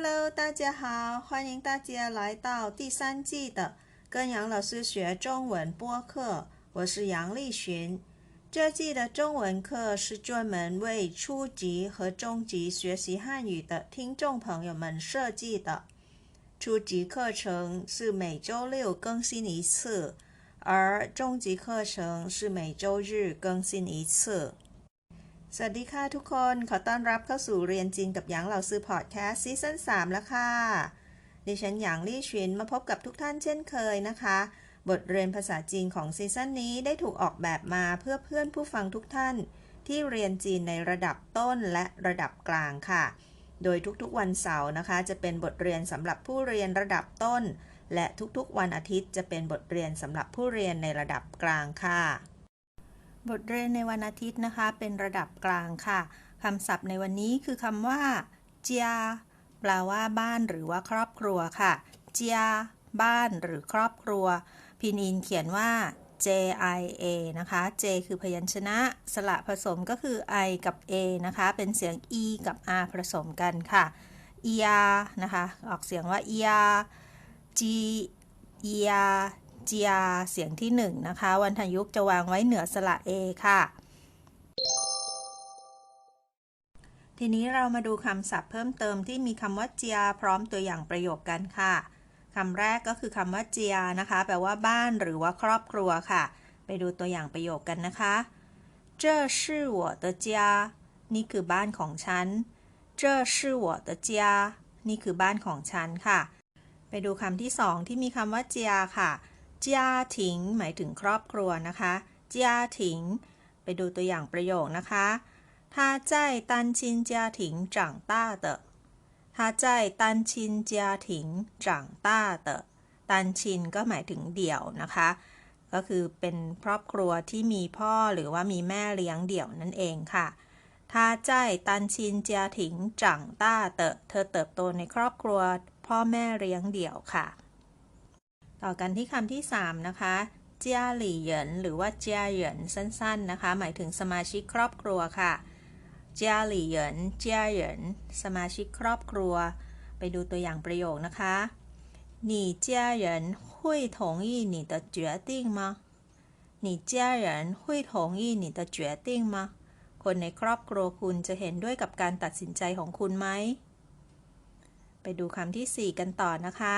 Hello，大家好，欢迎大家来到第三季的跟杨老师学中文播客，我是杨丽群。这季的中文课是专门为初级和中级学习汉语的听众朋友们设计的。初级课程是每周六更新一次，而中级课程是每周日更新一次。 สวัสดีค่ะทุกคน ขอต้อนรับเข้าสู่เรียนจีนกับหยางเหล่าซื้อพอดแคสต์ซีซั่น3แล้วค่ะ ดิฉันหยางลี่ชินมาพบกับทุกท่านเช่นเคยนะคะ บทเรียนภาษาจีนของซีซั่นนี้ได้ถูกออกแบบมาเพื่อเพื่อนผู้ฟังทุกท่าน ที่เรียนจีนในระดับต้นและระดับกลางค่ะ โดยทุกๆวันเสาร์นะคะ จะเป็นบทเรียนสำหรับผู้เรียนระดับต้น และทุกๆวันอาทิตย์จะเป็นบทเรียนสำหรับผู้เรียนในระดับกลางค่ะ บทเรียนในวันอาทิตย์นะคะ เป็นระดับกลางค่ะคำศัพท์ในวันนี้คือคำว่าเจียแปลว่าบ้านหรือว่าครอบครัวค่ะเจียบ้านหรือครอบครัว พินอินเขียนว่า J I A นะคะ J คือพยัญชนะ สระผสมก็คือ I กับ A นะคะ เป็นเสียง E กับ R ผสมกันค่ะ e r นะคะ ออกเสียงว่า e r g e r เจียเสียงที่หนึ่งนะคะ วันทยุกต์จะวางไว้เหนือสระเอค่ะ ทีนี้เรามาดูคำศัพท์เพิ่มเติมที่มีคำว่าเจียพร้อมตัวอย่างประโยคกันค่ะคำแรกก็คือคำว่าเจียนะคะ แปลว่าบ้านหรือว่าครอบครัวค่ะ ไปดูตัวอย่างประโยคกันนะคะ这是我的家นี่คือบ้านของฉัน这是我的家นี่คือบ้านของฉันค่ะ ไปดูคำที่สองที่มีคำว่าเจียค่ะ 家庭หมายถึงครอบครัวนะคะ家庭ไปดูตัวอย่างประโยคนะคะ他在单亲家庭长大的他在单亲家庭长大的单亲ก็หมายถึงเดี่ยวนะคะ ก็คือเป็นครอบครัวที่มีพ่อหรือว่ามีแม่เลี้ยงเดี่ยวนั่นเองค่ะ他在单亲家庭长大的เธอเติบโตในครอบครัวพ่อแม่เลี้ยงเดี่ยวค่ะ ต่อกันที่คำที่ 3 นะคะเจียหลี่เหยินหรือว่าเจียเหยินสั้นๆนะคะ หมายถึงสมาชิกครอบครัวค่ะเจียหลี่เหยินเจียเหยินสมาชิกครอบครัว ไปดูตัวอย่างประโยคนะคะ你家人会同意你的决定吗你家人会同意你的决定吗คนในครอบครัวคุณจะเห็นด้วยกับการตัดสินใจของคุณไหม ไปดูคำที่ 4 กันต่อนะคะ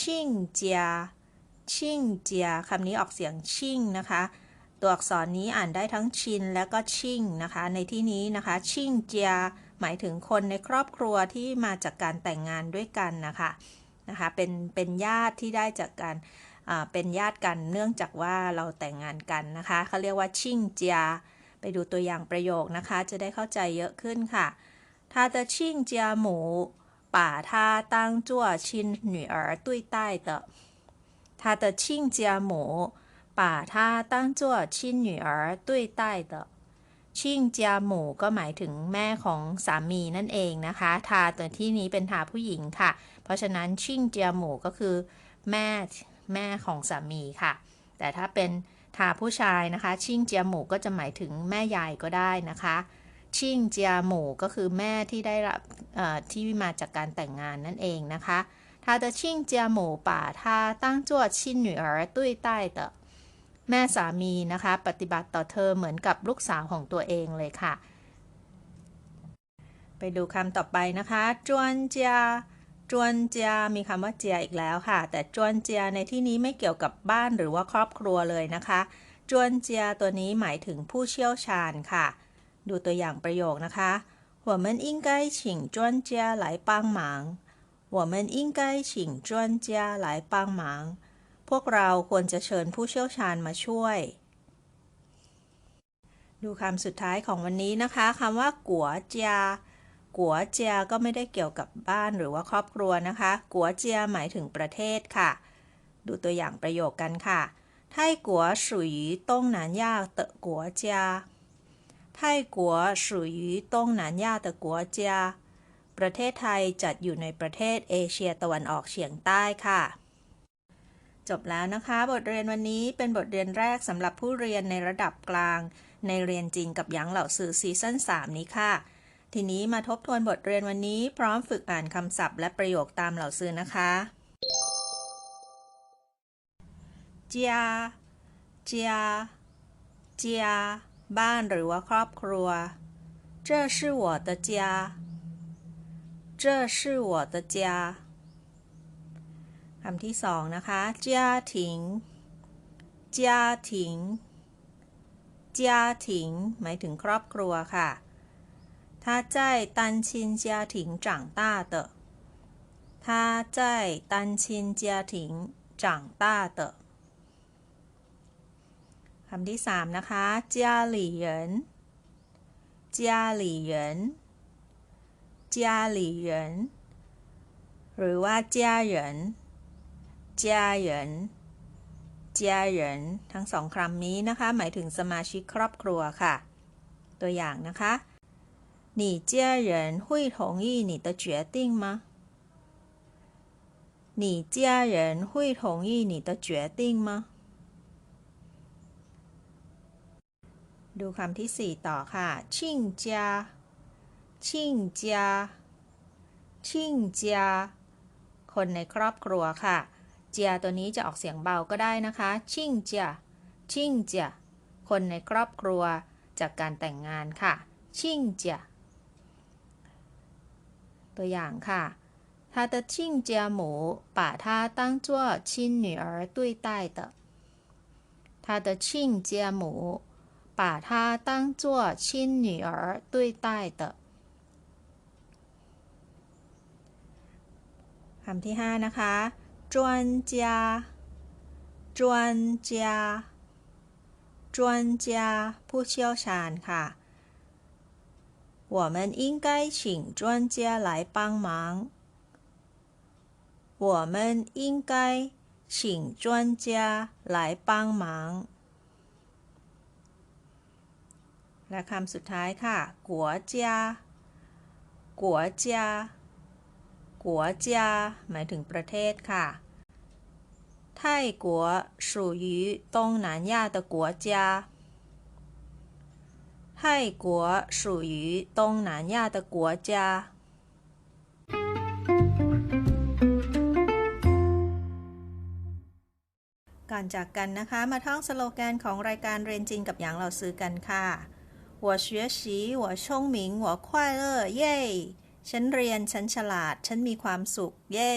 ชิงเจียชิงเจียคำนี้ออกเสียงชิงนะคะ ตัวอักษรนี้อ่านได้ทั้งชินและก็ชิงนะคะ ในที่นี้นะคะชิงเจียหมายถึงคนในครอบครัวที่มาจากการแต่งงานด้วยกันนะคะนะคะ เป็นเป็นญาติที่ได้จากการเป็นญาติกันเนื่องจากว่าเราแต่งงานกันนะคะเขาเรียกว่าชิงเจียไปดูตัวอย่างประโยคนะคะ จะได้เข้าใจเยอะขึ้นค่ะ他的亲家母 把她当作亲女儿对待的。他的亲家母把她当作亲女儿对待的。ชิงจาหมูก็หมายถึงแม่ของสามีนั่นเองนะคะ ทาตัวที่นี้เป็นทาผู้หญิงค่ะ เพราะฉะนั้นชิงจาหมูก็คือแม่แม่ของสามีค่ะ แต่ถ้าเป็นทาผู้ชายนะคะ ชิงเจียหมูก็จะหมายถึงแม่ยายก็ได้นะคะ ชิงเจียหมูก็คือแม่ที่ได้รับที่มาจากการแต่งงานนั่นเองนะคะ他的亲家母把她当作亲女儿对待的แม่สามีนะคะ ปฏิบัติต่อเธอเหมือนกับลูกสาวของตัวเองเลยค่ะ ไปดูคำต่อไปนะคะจวนเจียจวนเจียมีคำว่าเจียอีกแล้วค่ะ แต่จวนเจียในที่นี้ไม่เกี่ยวกับบ้านหรือว่าครอบครัวเลยนะคะจวนเจียตัวนี้หมายถึงผู้เชี่ยวชาญค่ะ ดูตัวอย่างประโยคนะคะ我们应该请专家来帮忙我们应该请专家来帮忙พวกเราควรจะเชิญผู้เชี่ยวชาญมาช่วย ดูคำสุดท้ายของวันนี้นะคะคำว่ากัวเจียกัวเจียก็ไม่ได้เกี่ยวกับบ้านหรือว่าครอบครัวนะคะ กัวเจียหมายถึงประเทศค่ะ ดูตัวอย่างประโยคกันค่ะไทกัว属于东南亚的国家ไทกัว 属于东南亚的国家ประเทศไทยจัดอยู่ในประเทศเอเชียตะวันออกเฉียงใต้ค่ะจบแล้วนะคะ บทเรียนวันนี้เป็นบทเรียนแรกสำหรับผู้เรียนในระดับกลาง ในเรียนจีนกับหยางเหล่าสื่อซีซั่น3นี้ค่ะ ทีนี้มาทบทวนบทเรียนวันนี้ พร้อมฝึกอ่านคำศัพท์และประโยคตามเหล่าซื้อนะคะเจียเจียเจีย บ้านหรือว่าครอบครัว这是我的家这是我的家คำที่สองนะคะ家庭家庭家庭หมายถึงครอบครัวค่ะ他在单亲家庭长大的他在单亲家庭长大的ค ำที่สามนะคะ家里人家里人家里人หรือว่า家人家人家人ทั้งสองคำนี้นะคะ หมายถึงสมาชิกครอบครัวค่ะ ตัวอย่างนะคะ你家人会同意你的决定吗你家人会同意你的决定吗 ดูคำที่สี่ต่อค่ะ ชิ่งจา ชิ่งจา ชิ่งจา คนในครอบครัวค่ะ เจียตัวนี้จะออกเสียงเบาก็ได้นะคะ ชิ่งจา ชิ่งจา คนในครอบครัวจากการแต่งงานค่ะ ชิ่งจา ตัวอย่างค่ะ他的亲家母把她当作亲女儿对待的。他的亲家母 把她当作亲女儿对待的。คำที่ห้านะคะ专家专家专家ผู้เชี่ยวชาญค่ะ 我们应该请专家来帮忙。我们应该请专家来帮忙。 และคำสุดท้ายค่ะ กัวเจีย กัวเจีย กัวเจีย หมายถึงประเทศค่ะไต้กัวสู่ยูตงหนานย่าก่ยูตงหนานย่กัวจอนจากกันนะคะ มาท่องสโลแกนของรายการเรียนจีนกับหยางเราซื้อกันค่ะ 我学习我聪明我快乐เย้ฉันเรียน ฉันฉลาด ฉันมีความสุข เย้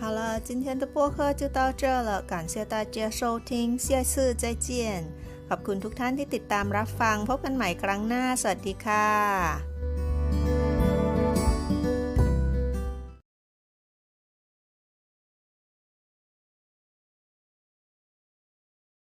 好了，今天的播客就到这了，感谢大家收听，下次再见。ขอบคุณทุกท่านที่ติดตามรับฟัง พบกันใหม่ครั้งหน้า สวัสดีค่ะ